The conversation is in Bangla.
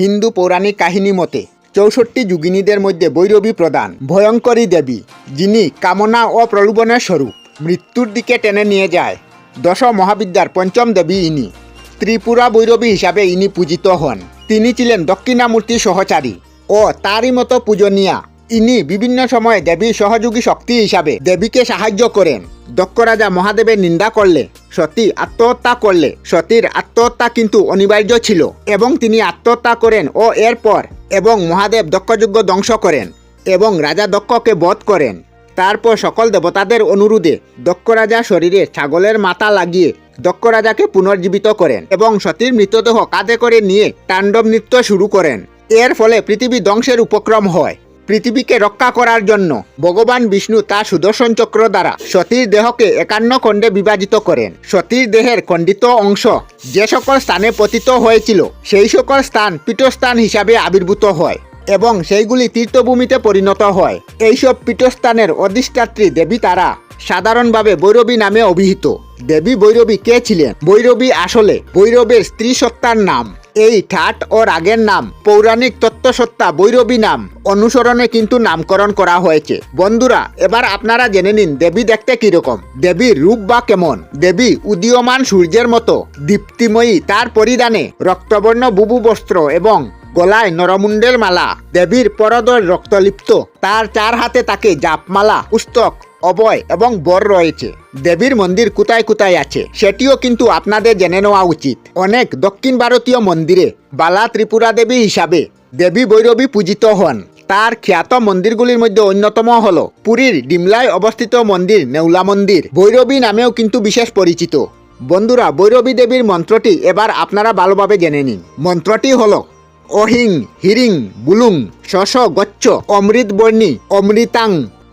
হিন্দু পৌরাণিক কাহিনী মতে, চৌষট্টি যুগিনীদের মধ্যে বৈরবী প্রদান ভয়ঙ্করী দেবী, যিনি কামনা ও প্রলোভনের স্বরূপ মৃত্যুর দিকে টেনে নিয়ে যায়। দশ মহাবিদ্যার পঞ্চম দেবী ইনি। ত্রিপুরা বৈরবী হিসাবে ইনি পূজিত হন। তিনি ছিলেন দক্ষিণামূর্তি সহচারী ও তারই মতো পূজনীয়া। ইনি বিভিন্ন সময়ে দেবীর সহযোগী শক্তি হিসাবে দেবীকে সাহায্য করেন। দক্ষ রাজা মহাদেবের নিন্দা করলে, সতী আত্মহত্যা করলে, সতীর আত্মহত্যা কিন্তু অনিবার্য ছিল এবং তিনি আত্মহত্যা করেন ও এরপর এবং মহাদেব দক্ষযজ্ঞ ধ্বংস করেন এবং রাজা দক্ষকে বধ করেন। তারপর সকল দেবতাদের অনুরোধে দক্ষ রাজা শরীরে ছাগলের মাথা লাগিয়ে দক্ষ রাজাকে পুনর্জীবিত করেন এবং সতীর মৃতদেহ কাঁধে করে নিয়ে তাণ্ডব নৃত্য শুরু করেন। এর ফলে পৃথিবী ধ্বংসের উপক্রম হয়। পৃথিবীকে রক্ষা করার জন্য ভগবান বিষ্ণু তার সুদর্শন চক্র দ্বারা সতীর দেহকে একান্ন খণ্ডে বিভাজিত করেন। সতীর দেহের খণ্ডিত অংশ যে সকল স্থানে পতিত হয়েছিল, সেই সকল স্থান পীঠস্থান হিসাবে আবির্ভূত হয় এবং সেইগুলি তীর্থভূমিতে পরিণত হয়। এইসব পীঠস্থানের অধিষ্ঠাত্রী দেবী তারা সাধারণভাবে ভৈরবী নামে অভিহিত। দেবী ভৈরবী কে ছিলেন? ভৈরবী আসলে ভৈরবের স্ত্রী সত্তার নাম। এই ঠাট ও রাগের নাম। পৌরাণিক তত্ত্বসত্তা বৈরবী নাম। অনুসরণে কিন্তু নামকরণ করা হয়েছে। বন্ধুরা, এবার আপনারা জেনে নিন দেবী দেখতে কীরকম। দেবীর রূপ বা কেমন? দেবী উদীয়মান সূর্যের মতো। দীপ্তিময়ী তার পরিধানে রক্তবর্ণ বুবু বস্ত্র এবং গলায় নরমুণ্ডের মালা। দেবীর পরদর রক্তলিপ্ত। তার চার হাতে তাকে জাপমালা, পুস্তক অবয় এবং বর রয়েছে। দেবীর মন্দির কোথায় কোথায় আছে, সেটিও কিন্তু আপনাদের জেনে নেওয়া উচিত। অনেক দক্ষিণ ভারতীয় মন্দিরে বালা ত্রিপুরা দেবী হিসাবে দেবী ভৈরবী পূজিত হন। তার খ্যাত মন্দিরগুলির মধ্যে অন্যতম হল পুরীর ডিমলায় অবস্থিত মন্দির নেউলা মন্দির। ভৈরবী নামেও কিন্তু বিশেষ পরিচিত। বন্ধুরা, ভৈরবী দেবীর মন্ত্রটি এবার আপনারা ভালোভাবে জেনে নিন। মন্ত্রটি হল অহিং, হিরিং, বুলুং, শশ, গচ্ছ অমৃত বর্ণী অমৃতাং